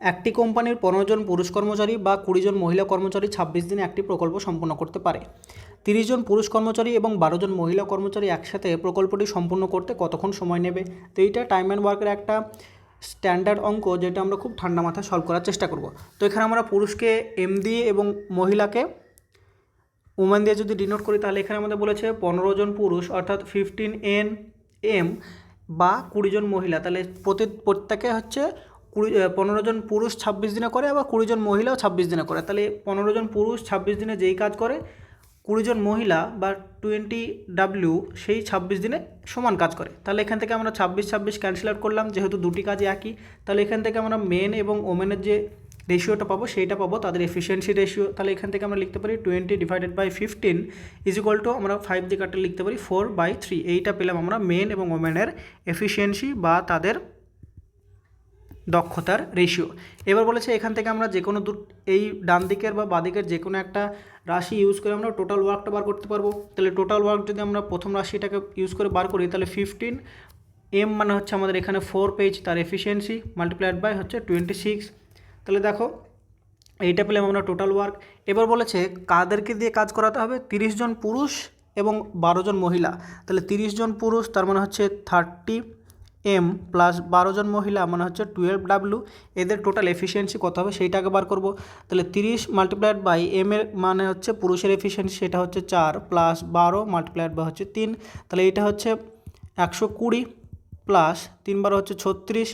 একটি কোম্পানির পনেরো জন পুরুষ কর্মচারী বা কুড়ি জন মহিলা কর্মচারী ছাব্বিশ দিনে একটি প্রকল্প সম্পন্ন করতে পারে। তিরিশ জন পুরুষ কর্মচারী এবং বারো জন মহিলা কর্মচারী একসাথে প্রকল্পটি সম্পূর্ণ করতে কতক্ষণ সময় নেবে? তো এইটা টাইম অ্যান্ড ওয়ার্কের একটা স্ট্যান্ডার্ড অঙ্ক যেটা আমরা খুব ঠান্ডা মাথায় সলভ করার চেষ্টা করব। তো এখানে আমরা পুরুষকে এম দিয়ে এবং মহিলাকে উমেন দিয়ে যদি ডিনোট করি, তাহলে এখানে আমাদের বলেছে পনেরো জন পুরুষ, অর্থাৎ ফিফটিন এন এম বা কুড়ি জন মহিলা। তাহলে প্রতি প্রত্যেকে হচ্ছে কুড়ি পনেরো জন পুরুষ ছাব্বিশ দিনে করে, আবার কুড়ি জন মহিলাও ছাব্বিশ দিনে করে। তাহলে পনেরো জন পুরুষ ছাব্বিশ দিনে যেই কাজ করে, কুড়ি জন মহিলা বা টোয়েন্টি ডাব্লিউ সেই ছাব্বিশ দিনে সমান কাজ করে। তাহলে এখান থেকে আমরা ছাব্বিশ ছাব্বিশ ক্যান্সেল আউট করলাম, যেহেতু দুটি কাজই একই, তাহলে এখান থেকে আমরা মেন এবং ওমেনের যে রেশিওটা পাবো, সেইটা পাবো, তাদের এফিসিয়েন্সি রেশিও তাহলে এখান থেকে আমরা লিখতে পারি twenty divided by fifteen is equal to আমরা ফাইভ দিয়ে কাটলে লিখতে পারি ফোর বাই থ্রি এইটা পেলাম আমরা মেন এবং ওমেনের এফিসিয়েন্সি বা তাদের দক্ষতার রেশিও এবার বলেছে এখান থেকে আমরা যে কোনো দু এই ডান দিকের বা বাদিকের যে কোনো একটা রাশি ইউজ করে আমরা টোটাল ওয়ার্কটা বার করতে পারব। তাহলে টোটাল ওয়ার্ক যদি আমরা প্রথম রাশিটাকে ইউজ করে বার করি, তাহলে ফিফটিন এম মানে হচ্ছে আমাদের এখানে ফোর পেজ তার এফিসিয়েন্সি মাল্টিপ্লাইড বাই হচ্ছে টোয়েন্টি সিক্স তাহলে দেখো, এইটা পেলাম আমরা টোটাল ওয়ার্ক এবার বলেছে কাদেরকে দিয়ে কাজ করাতে হবে? তিরিশ জন পুরুষ এবং বারো জন মহিলা। তাহলে তিরিশ জন পুরুষ, তার মানে হচ্ছে থার্টি এম প্লাস বারো জন মহিলা মানে হচ্ছে টুয়েলভ ডাব্লু এদের টোটাল এফিসিয়েন্সি কত হবে সেইটাকে বার করব। তাহলে তিরিশ মাল্টিপ্লাইড বাই এম এর মানে হচ্ছে পুরুষের এফিসিয়েন্সি সেটা হচ্ছে চার প্লাস বারো মাল্টিপ্লাইড বাই হচ্ছে তিন। তাহলে এইটা হচ্ছে একশো কুড়ি প্লাস তিন বারো হচ্ছে ছত্রিশ।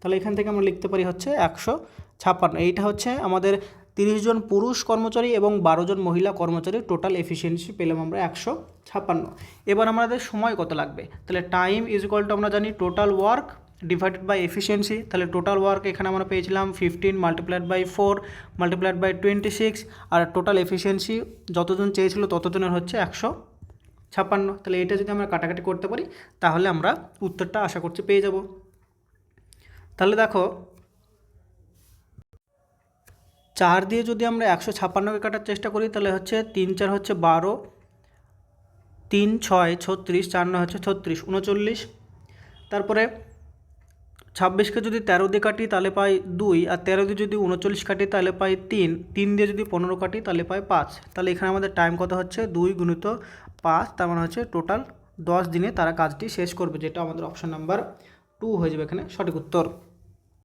তাহলে এখান থেকে আমরা লিখতে পারি হচ্ছে একশো ছাপ্পান্ন। এইটা হচ্ছে আমাদের তিরিশ জন পুরুষ কর্মচারী এবং বারো জন মহিলা কর্মচারী টোটাল এফিসিয়েন্সি পেলাম আমরা একশো ছাপ্পান্ন। এবার আমাদের সময় কত লাগবে? তাহলে টাইম ইজ ইকুয়াল টু আমরা জানি total work divided by efficiency তাহলে টোটাল ওয়ার্ক এখানে আমরা পেয়েছিলাম fifteen multiplied by four multiplied by twenty six R total efficiency যতজন চেয়েছিল ততজনের হচ্ছে একশো ছাপ্পান্ন। তাহলে এটা যদি আমরা কাটাকাটি করতে পারি, তাহলে আমরা উত্তরটা আশা করছি পেয়ে যাব। তাহলে দেখো চার দিয়ে যদি আমরা একশো ছাপ্পান্নকে কাটার চেষ্টা করি, তাহলে হচ্ছে তিন চার হচ্ছে বারো, তিন ছয় ছত্রিশ, চার নয় হচ্ছে ছত্রিশ, উনচল্লিশ। তারপরে ছাব্বিশকে যদি তেরো দিয়ে কাটি, তাহলে পাই দুই, আর তেরো দিয়ে যদি উনচল্লিশ কাটি, তাহলে পাই তিন তিন দিয়ে যদি পনেরো কাটি, তাহলে পাই পাঁচ। তাহলে এখানে আমাদের টাইম কত হচ্ছে? দুই গুণিত পাঁচ, তার মানে হচ্ছে টোটাল দশ দিনে তারা কাজটি শেষ করবে, যেটা আমাদের অপশন নাম্বার টু হয়ে যাবে এখানে সঠিক উত্তর।